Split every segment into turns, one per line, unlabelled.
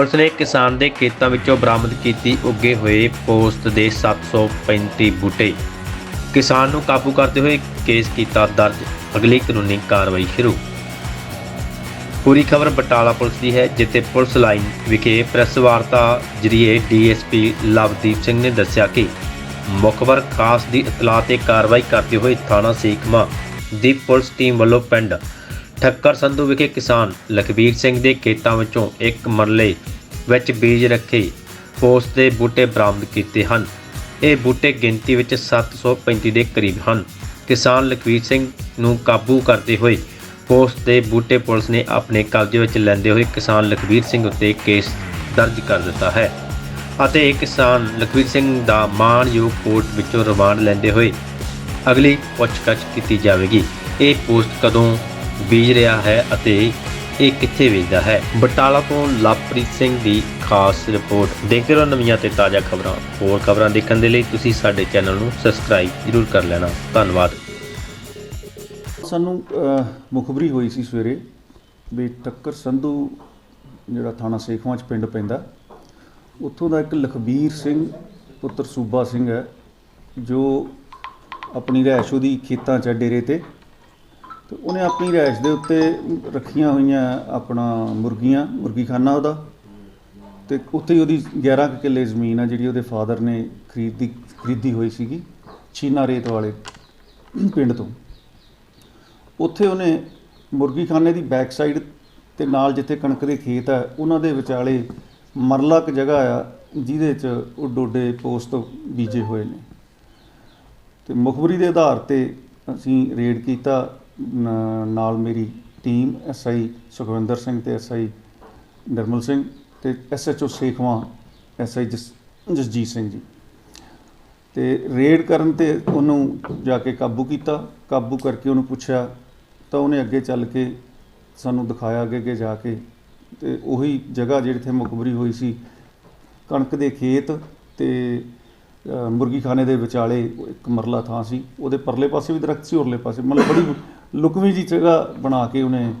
Police ਨੇ ਕਿਸਾਨ ਦੇ ਖੇਤਾਂ ਵਿੱਚੋਂ ਬਰਾਮਦ ਕੀਤੀ ਉੱਗੇ ਹੋਏ ਪੋਸਤ ਦੇ 735 ਬੂਟੇ। ਕਿਸਾਨ ਨੂੰ ਕਾਬੂ ਕਰਦੇ ਹੋਏ ਕੇਸ ਕੀਤਾ ਦਰਜ। ਅਗਲੀ ਕਾਨੂੰਨੀ ਕਾਰਵਾਈ ਸ਼ੁਰੂ। ਪੂਰੀ ਖਬਰ ਬਟਾਲਾ ਪੁਲਿਸ ਦੀ ਹੈ, ਜਿੱਥੇ ਪੁਲਿਸ ਲਾਈਨ ਵਿਖੇ ਪ੍ਰੈਸ ਵਾਰਤਾ ਜਰੀਏ ਡੀਐਸਪੀ ਲਵਦੀਪ ਸਿੰਘ ਨੇ ਦੱਸਿਆ ਕਿ ਮੁਖਬਰ ਖਾਸ ਦੀ ਇਤਲਾਹ ਤੇ ਕਾਰਵਾਈ ਕਰਦੇ ਹੋਏ ਥਾਣਾ ਸੇਖਮਾ ਦੀ ਪੁਲਿਸ ਟੀਮ ਵੱਲੋਂ ਪਿੰਡ ਠੱਕਰ ਸੰਧੂ ਵਿਖੇ ਕਿਸਾਨ ਲਖਬੀਰ ਸਿੰਘ ਦੇ ਖੇਤਾਂ ਵਿੱਚੋਂ ਇੱਕ ਮਰਲੇ ਵਿੱਚ ਬੀਜ ਰੱਖੇ ਪੋਸਤ ਦੇ ਬੂਟੇ ਬਰਾਮਦ ਕੀਤੇ ਹਨ। ਇਹ ਬੂਟੇ ਗਿਣਤੀ ਵਿੱਚ 735 ਦੇ ਕਰੀਬ ਹਨ। ਕਿਸਾਨ ਲਖਬੀਰ ਸਿੰਘ ਨੂੰ ਕਾਬੂ ਕਰਦੇ ਹੋਏ ਪੋਸਟ ਦੇ ਬੂਟੇ ਪੁਲਿਸ ਨੇ ਆਪਣੇ ਕਬਜ਼ੇ ਵਿੱਚ ਲੈਂਦੇ ਹੋਏ ਕਿਸਾਨ ਲਖਬੀਰ ਸਿੰਘ ਉੱਤੇ ਕੇਸ ਦਰਜ ਕਰ ਦਿੱਤਾ ਹੈ ਅਤੇ ਇਹ ਕਿਸਾਨ ਲਖਵੀਰ ਸਿੰਘ ਦਾ ਮਾਣਯੋਗ ਕੋਰਟ ਵਿੱਚੋਂ ਰਿਮਾਂਡ ਲੈਂਦੇ ਹੋਏ ਅਗਲੀ ਪੁੱਛਗਛ ਕੀਤੀ ਜਾਵੇਗੀ। ਇਹ ਪੋਸਟ ਕਦੋਂ ਬੀਜ ਰਿਹਾ ਹੈ ਅਤੇ ਇਹ ਕਿੱਥੇ ਵੇਚਦਾ ਹੈ? ਬਟਾਲਾ ਤੋਂ ਲਵਪ੍ਰੀਤ ਸਿੰਘ ਦੀ ਖਾਸ ਰਿਪੋਰਟ। ਦੇਖਦੇ ਰਹੋ ਨਵੀਆਂ ਤੇ ਤਾਜ਼ਾ ਖਬਰਾਂ। ਹੋਰ ਖਬਰਾਂ ਦੇਖਣ ਦੇ ਲਈ ਤੁਸੀਂ ਸਾਡੇ ਚੈਨਲ ਨੂੰ ਸਬਸਕ੍ਰਾਈਬ ਜ਼ਰੂਰ ਕਰ ਲੈਣਾ। ਧੰਨਵਾਦ।
ਸਾਨੂੰ ਮੁਖਬਰੀ ਹੋਈ ਸੀ ਸਵੇਰੇ ਵੀ ਟੱਕਰ ਸੰਧੂ ਜਿਹੜਾ ਥਾਣਾ ਸੇਖਵਾਂ ਚ ਪਿੰਡ ਪੈਂਦਾ, ਉੱਥੋਂ ਦਾ ਇੱਕ ਲਖਬੀਰ ਸਿੰਘ ਪੁੱਤਰ ਸੂਬਾ ਸਿੰਘ ਹੈ, ਜੋ ਆਪਣੀ ਰਹਿਸ਼ੋ ਦੀ ਖੇਤਾਂ 'ਚ ਡੇਰੇ ਤੇ। ਤੇ ਉਹਨੇ ਆਪਣੀ ਰਿਹਾਇਸ਼ ਦੇ ਉੱਤੇ ਰੱਖੀਆਂ ਹੋਈਆਂ ਆਪਣਾ ਮੁਰਗੀਆਂ, ਮੁਰਗੀਖਾਨਾ ਉਹਦਾ। ਤੇ ਉੱਥੇ ਹੀ ਉਹਦੀ 11 ਕੁ ਕਿੱਲੇ ਜ਼ਮੀਨ ਆ ਜਿਹੜੀ ਉਹਦੇ ਫਾਦਰ ਨੇ ਖਰੀਦੀ ਖਰੀਦੀ ਹੋਈ ਸੀਗੀ, ਚੀਨਾ ਰੇਤ ਵਾਲੇ ਪਿੰਡ ਤੋਂ। ਉੱਥੇ ਉਹਨੇ ਮੁਰਗੀਖਾਨੇ ਦੀ ਬੈਕ ਸਾਈਡ ਤੇ ਨਾਲ ਜਿੱਥੇ ਕਣਕ ਦੇ ਖੇਤ ਆ, ਉਹਨਾਂ ਦੇ ਵਿਚਾਲੇ ਮਰਲਾ ਕੁ ਜਗ੍ਹਾ ਆ, ਜਿਹਦੇ 'ਚ ਉਹ ਡੋਡੇ ਪੋਸਟ ਬੀਜੇ ਹੋਏ ਨੇ। ਤੇ ਮੁਖਬਰੀ ਦੇ ਆਧਾਰ ਤੇ ਅਸੀਂ ਰੇਡ ਕੀਤਾ ਨਾਲ ਮੇਰੀ ਟੀਮ ਐਸਆਈ ਸੁਖਵਿੰਦਰ ਸਿੰਘ ਤੇ ਐਸਆਈ ਨਿਰਮਲ ਸਿੰਘ ਤੇ ਐਸਐਚਓ ਸੇਖਵਾਂ ਐਸਆਈ ਜਸਜੀਤ ਸਿੰਘ ਜੀ। ਤੇ ਰੇਡ ਕਰਨ ਤੇ ਉਹਨੂੰ ਜਾ ਕੇ ਕਾਬੂ ਕੀਤਾ, ਕਾਬੂ ਕਰਕੇ ਉਹਨੂੰ ਪੁੱਛਿਆ, ਤਾਂ ਉਹਨੇ ਅੱਗੇ ਚੱਲ ਕੇ ਸਾਨੂੰ ਦਿਖਾਇਆ ਅੱਗੇ ਅੱਗੇ ਜਾ ਕੇ। ਤੇ ਉਹੀ ਜਗ੍ਹਾ ਜਿਹੜੀ ਤੇ ਮੁਖਬਰੀ ਹੋਈ ਸੀ, ਕਣਕ ਦੇ ਖੇਤ ਤੇ ਮੁਰਗੀਖਾਨੇ ਦੇ ਵਿਚਾਲੇ ਇੱਕ ਮਰਲਾ ਥਾਂ ਸੀ। ਉਹਦੇ ਪਰਲੇ ਪਾਸੇ ਵੀ ਦਰਖਤ ਸੀ, ਉਰਲੇ ਪਾਸੇ, ਮਤਲਬ ਬੜੀ ਲੁਕਵੀਂ ਜੀ ਜਗ੍ਹਾ ਬਣਾ ਕੇ ਉਹਨੇ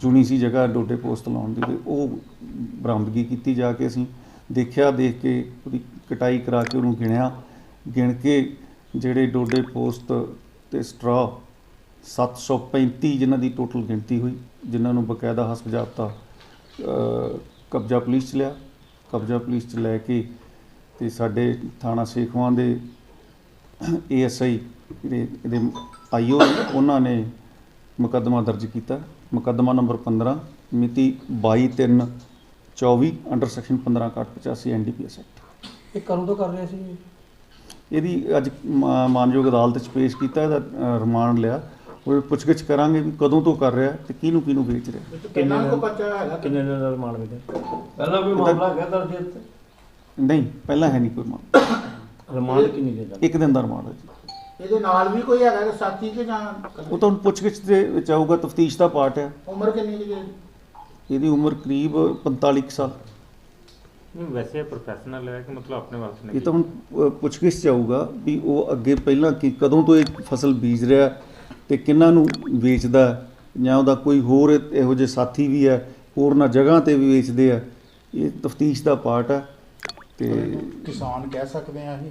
ਚੁਣੀ ਸੀ ਜਗ੍ਹਾ ਡੋਡੇ ਪੋਸਟ ਲਾਉਣ ਦੀ ਤੇ ਉਹ ਬਰਾਮਦਗੀ ਕੀਤੀ ਜਾ ਕੇ ਅਸੀਂ ਦੇਖਿਆ, ਦੇਖ ਕੇ ਉਹਦੀ ਕਟਾਈ ਕਰਾ ਕੇ ਉਹਨੂੰ ਗਿਣਿਆ। ਗਿਣ ਕੇ ਜਿਹੜੇ ਡੋਡੇ ਪੋਸਟ ਤੇ ਸਟਰਾ 735 ਜਿਨ੍ਹਾਂ ਦੀ ਟੋਟਲ ਗਿਣਤੀ ਹੋਈ, ਜਿਨ੍ਹਾਂ ਨੂੰ ਬਕਾਇਦਾ ਹਸਪ ਕਬਜ਼ਾ ਪੁਲਿਸ ਚ ਲਿਆ। ਕਬਜ਼ਾ ਪੁਲਿਸ ਚ ਲੈ ਕੇ ਤੇ ਸਾਡੇ ਥਾਣਾ ਸੇਖਵਾਂ ਦੇ ਏਐਸਆਈ ਜਿਹੜੇ ਇਹਦੇ ਆਈਓ ਉਹਨਾਂ ਨੇ ਮੁਕੱਦਮਾ ਦਰਜ ਕੀਤਾ। ਮੁਕੱਦਮਾ ਨੰਬਰ 15 ਮਿਤੀ 22/3/24 ਅੰਡਰ ਸੈਕਸ਼ਨ 15/85 ਐਨਡੀਪੀਐਸ ਐਕਟ।
ਇਹ ਕਦੋਂ ਤੋਂ ਕਰ ਰਹੇ ਸੀ?
ਇਹਦੀ ਅੱਜ ਮਾਨਯੋਗ ਅਦਾਲਤ 'ਚ ਪੇਸ਼ ਕੀਤਾ ਇਹਦਾ ਰਿਮਾਂਡ ਲਿਆ। ਉਹ ਪੁੱਛਗਿੱਛ ਕਰਾਂਗੇ ਵੀ ਕਦੋਂ ਤੋਂ ਕਰ ਰਿਹਾ ਤੇ ਕਿਹਨੂੰ ਕਿਹਨੂੰ ਵੇਚ ਰਿਹਾ।
ਕਿੰਨਾ ਕੋ ਬੱਚਾ ਹੈਗਾ।
ਕਿੰਨੇ ਦਿਨ ਦਾ ਰਿਮਾਂਡ ਮਿਲਿਆ? ਪਹਿਲਾਂ ਕੋਈ ਮਾਮਲਾ ਹੈਗਾ ਦਰਜ
ਨਹੀਂ ਪਹਿਲਾਂ ਹੈ ਨਹੀਂ ਕੋਈ ਮਾਮਲਾ।
ਰਿਮਾਂਡ ਕਿੰਨੀ ਦਿਨ ਦਾ?
ਇੱਕ ਦਿਨ ਦਾ ਰਿਮਾਂਡ ਹੈ ਜੀ।
ਇਹਦੇ ਨਾਲ ਵੀ ਕੋਈ ਹੈਗਾ ਕਿ ਸਾਥੀ ਕਿ ਜਾਂ
ਉਹ ਤਾਂ ਹੁਣ ਪੁੱਛਗਿੱਛ ਦੇ ਵਿੱਚ ਆਊਗਾ ਤਫਤੀਸ਼ ਦਾ ਪਾਰਟ ਹੈ।
ਉਮਰ ਕਿੰਨੀ ਕੁ ਜੀ?
ਇਹਦੀ ਉਮਰ ਕਰੀਬ 45 ਕੁ ਸਾਲ।
ਨਹੀਂ ਵੈਸੇ ਪ੍ਰੋਫੈਸ਼ਨਲ ਹੈ ਕਿ ਮਤਲਬ ਆਪਣੇ ਵਾਸਤੇ
ਇਹ ਤਾਂ ਹੁਣ ਅ, ਪੁੱਛਗਿੱਛ ਚ ਆਊਗਾ ਵੀ ਉਹ ਅੱਗੇ ਪਹਿਲਾਂ ਕੀ ਕਦੋਂ ਤੋਂ ਇਹ ਫਸਲ ਬੀਜ ਰਿਹਾ ਤੇ ਕਿੰਨਾਂ ਨੂੰ ਵੇਚਦਾ ਜਾਂ ਉਹਦਾ ਕੋਈ ਹੋਰ ਇਹੋ ਜਿਹੇ ਸਾਥੀ ਵੀ ਹੈ ਹੋਰਨਾਂ ਜਗ੍ਹਾ ਤੇ ਵੀ ਵੇਚਦੇ ਆ। ਇਹ ਤਫਤੀਸ਼ ਦਾ ਪਾਰਟ ਹੈ ਤੇ
ਕਿਸਾਨ ਕਹਿ ਸਕਦੇ ਆ ਅਸੀਂ।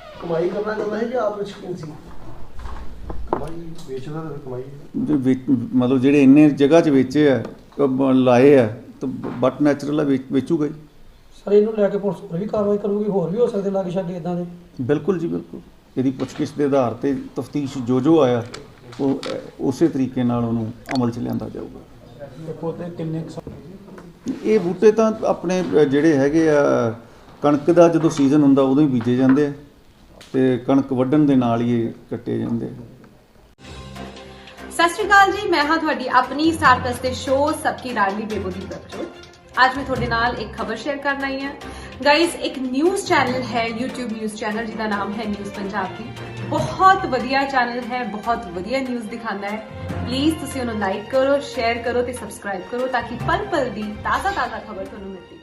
ਕਮਾਈ ਕਰਨਾ ਚਾਹੁੰਦਾ ਹੈ ਜਾਂ ਆਪ ਸ਼ੌਕੀਨ ਸੀ? ਕਮਾਈ ਵੇਚਦਾ ਤਾਂ ਕਮਾਈ
ਵੇਚ- ਮਤਲਬ ਜਿਹੜੇ ਇੰਨੇ ਜਗ੍ਹਾ 'ਚ ਵੇਚੇ ਆ ਕ- ਲਾਏ ਆ ਤਾਂ ਬਟ ਨੈਚੁਰਲ ਆ ਵੇਚ- ਵੇਚੂਗਾ ਹੀ।
ਸਰ ਇਹਨੂੰ ਲੈ ਕੇ ਪੁਲਿਸ ਹੋਰ ਵੀ ਕਾਰਵਾਈ ਕਰੂਗੀ ਹੋਰ ਵੀ ਹੋ ਸਕਦੇ ਲਾਗੇ ਛਾਗੇ ਇਦਾਂ ਦੇ?
ਬਿਲਕੁਲ ਜੀ ਬਿਲਕੁਲ। ਇਹਦੀ ਪੁੱਛਗਿੱਛ ਦੇ ਆਧਾਰ ਤੇ ਤਫਤੀਸ਼ ਜੋ ਜੋ ਆਇਆ ਉਹ ਉਸੇ ਤਰੀਕੇ ਨਾਲ ਉਹਨੂੰ ਅਮਲ 'ਚ ਲਿਆਂਦਾ ਜਾਊਗਾ।
ਤੇ ਪੌਦੇ ਕਿੰਨੇ ਕੁ
ਇਹ ਬੂਟੇ ਤਾਂ ਆਪਣੇ ਜਿਹੜੇ ਹੈਗੇ ਆ ਕਣਕ ਦਾ ਜਦੋਂ ਸੀਜ਼ਨ ਹੁੰਦਾ ਉਦੋਂ ਹੀ ਬੀਜੇ ਜਾਂਦੇ ਆ। ਤੇ ਕਣਕ ਵੱਢਣ ਦੇ ਨਾਲ ਹੀ ਇਹ ਕੱਟੇ ਜਾਂਦੇ
ਸਤਿ ਸ਼੍ਰੀ ਅਕਾਲ ਜੀ, ਮੈਂ ਹਾਂ ਤੁਹਾਡੀ ਆਪਣੀ ਸਟਾਰ ਪਲੱਸ ਦੇ ਸ਼ੋਅ ਸਬਕੀ ਰਾਜਲੀ ਬੇਬੋ ਦੀ ਪ੍ਰਭਜੋਤ ਅੱਜ ਮੈਂ ਤੁਹਾਡੇ ਨਾਲ ਇੱਕ ਖਬਰ ਸ਼ੇਅਰ ਕਰਨ ਆਈ ਹਾਂ। ਗਾਇਜ਼ ਇੱਕ ਨਿਊਜ਼ ਚੈਨਲ ਹੈ, YouTube ਨਿਊਜ਼ ਚੈਨਲ ਜਿਹਦਾ ਨਾਮ ਹੈ ਨਿਊਜ਼ ਪੰਜਾਬ ਦੀ। ਬਹੁਤ ਵਧੀਆ ਚੈਨਲ ਹੈ, ਬਹੁਤ ਵਧੀਆ ਨਿਊਜ਼ ਦਿਖਾਉਂਦਾ ਹੈ। ਪਲੀਜ਼ ਤੁਸੀਂ ਉਹਨੂੰ ਲਾਈਕ ਕਰੋ ਸ਼ੇਅਰ ਕਰੋ ਤੇ ਸਬਸਕ੍ਰਾਈਬ ਕਰੋ, ਤਾਂ ਕਿ ਪਲ ਪਲ ਦੀ ਤਾਜ਼ਾ ਤਾਜ਼ਾ ਖਬਰ ਤੁਹਾਨੂੰ ਮਿਲਦੀ।